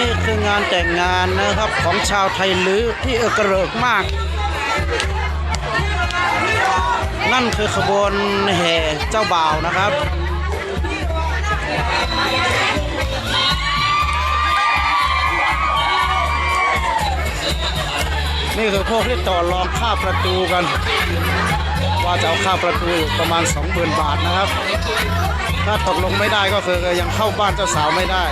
นี่คืองานแต่งงานนะครับของชาวไทยลือที่เอกระเริกมาก นั่นคือขบวนแห่เจ้าบ่าวนะครับนี่คือพวกที่ต่อรองค่าประตูกัน ว่าจะเอาค่าประตูอยู่ประมาณ 20,000 บาทนะครับ ถ้าตกลงไม่ได้ก็คือยังเข้าบ้านเจ้าสาวไม่ได้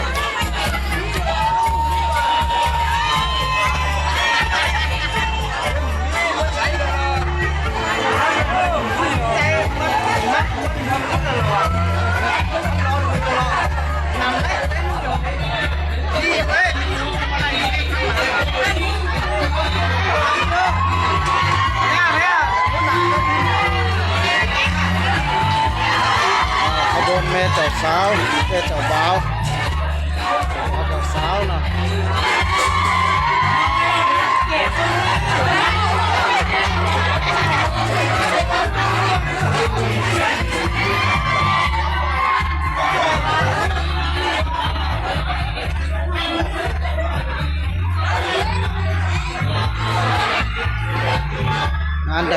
ม่เจ้าสาวแม่เจ้าบ่าวเอาเจ้าสาวนะง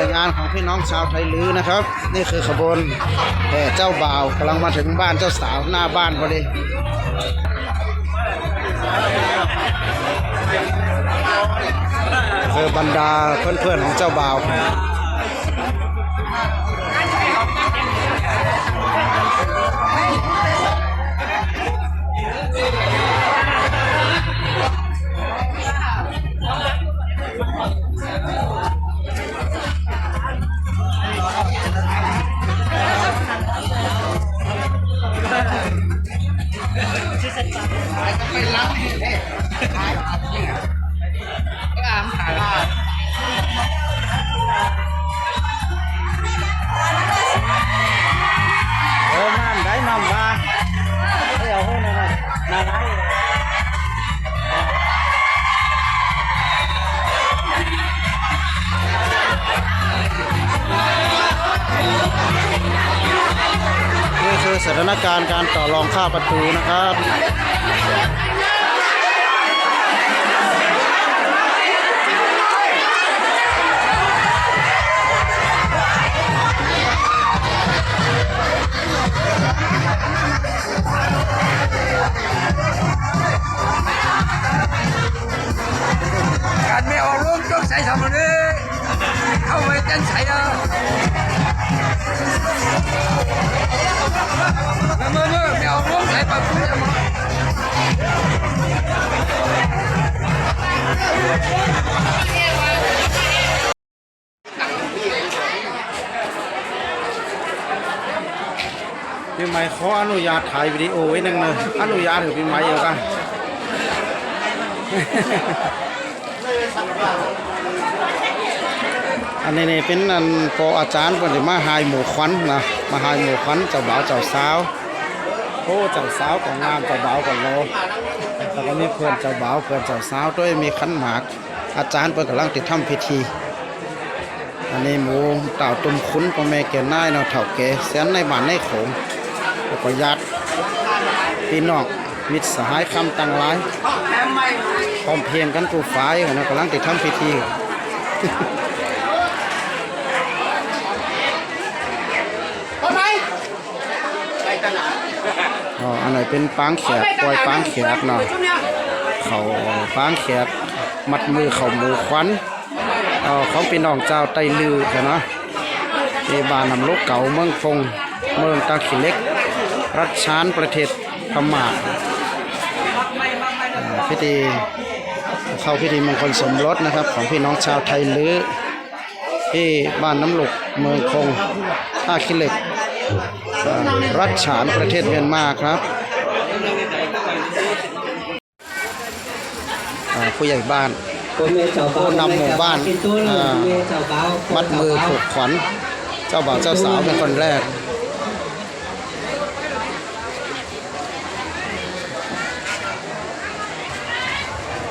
งงานของพี่น้องชาวไทยลื้อนะครับ นี่คือขบวนแห่เจ้าบ่าวกำลังมาถึงบ้านเจ้าสาวหน้าบ้านพอดีคือบรรดาเพื่อนๆของเจ้าบ่าว เออน้ำได้น้ำมาไม่เอาให้หน่อยนาไร นี่คือสถานการณ์การต่อรองค่าประตูนะครับการไม่ออกลูกต้องใส่ทำมันนี้เข้าไปเต้นใส่เนา พี่ไม้ขออนุญาตถ่ายวิดีโอไว้หนึ่งเลยอนุญาตหรือพี่ไม้เออกันอันนี้นี่เป็นอันพออาจารย์เพิ่นมาหายหมู่ควันนะมาหายหมู่ควันเจ้าบ่าวเจ้าสาว โอ้เจ้าสาวก็งามเจ้าบ่าวก็โลแล้วก็มีเพื่อนเจ้าบ่าวเพื่อนเจ้าสาวด้วยมีขันหมาก อาจารย์เพิ่นกำลังติดทำพิธี อันนี้หมูเต่าตุ่มคุ้นพ่อแม่แก่นายเนาะเฒ่าแก่แสนในบ้านในโขงแล้วก็ญาติพี่น้องมิตรสหายคำต่างหลายพร้อมเพียงกันกูฝ่ายนนะกำลังติดทำพิธี อ๋ออันไหนเป็นปางแขกปล่อยปางแขกเนาะเขาปางแขกมัดมือเขาหมูควันเอ่อของพี่น้องเจ้าไตลือกันเนาะที่บ้านนำลูกเก่าเมืองฟงเมืองตาขิเล็ก รัชชานประเทศพม่าพิธีเข้าพิธีมงคลสมรสนะครับ ของพี่น้องชาวไทยลือที่บ้านน้ำหลกเมืองคงท่าขี้เหล็ก รัชฉานประเทศเมียนมาครับผู้ใหญ่บ้านผู้นำหมู่บ้านมัดมือผูกขวัญเจ้าบ่าวเจ้าสาวเป็นคนแรก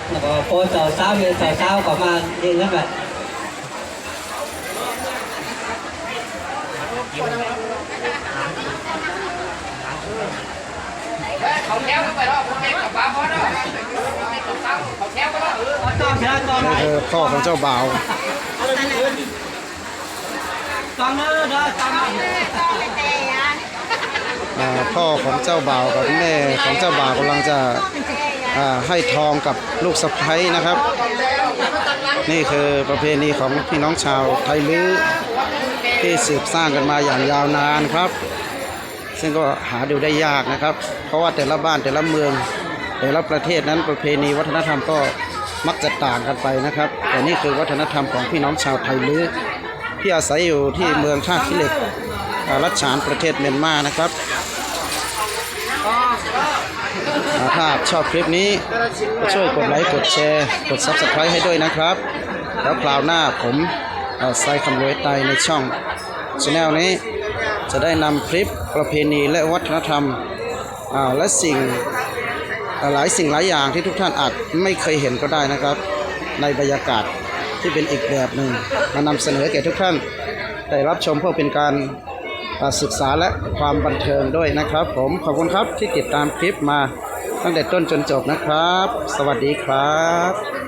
แล้วก็โพสเจ้าสาวเมียเจ้าสาวก็มาเรียนกันแบบ เขาแถวเข้าไปรอบผมเองกับป้าพอเนาะนี่คือพ่อของเจ้าบ่าวฟังเด้อเด้อฟังอ่าพ่อของเจ้าบ่าวกับแม่ของเจ้าบ่าวกำลังจะอ่าให้ทองกับลูกสะใภ้นะครับ นี่คือประเพณีของพี่น้องชาวไทยลื้อที่สืบสร้างกันมาอย่างยาวนานครับ ซึ่งก็หาดูได้ยากนะครับ เพราะว่าแต่ละบ้านแต่ละเมือง แต่ละประเทศนั้นประเพณีวัฒนธรรมก็มักจะต่างกันไปนะครับ แต่นี่คือวัฒนธรรมของพี่น้องชาวไทยลื้อที่อาศัยอยู่ที่เมืองท่าขี้เหล็กรัชฉานประเทศเมียนมานะครับถ้าชอบคลิปนี้ก็ช่วยกดไลค์กดแชร์ กด Subscribe ให้ด้วยนะครับ แล้วคราวหน้าผมใส่คำรวยไตในช่องช anel นี้ จะได้นำคลิปประเพณีและวัฒนธรรมและสิ่งหลายสิ่งหลายอย่างที่ทุกท่านอาจไม่เคยเห็นก็ได้นะครับ ในบรรยากาศที่เป็นอีกแบบหนึ่งมานำเสนอแก่ทุกท่านได้รับชมเพื่อเป็นการศึกษาและความบันเทิงด้วยนะครับ ผมขอบคุณครับที่ติดตามคลิปมาตั้งแต่ต้นจนจบนะครับ สวัสดีครับ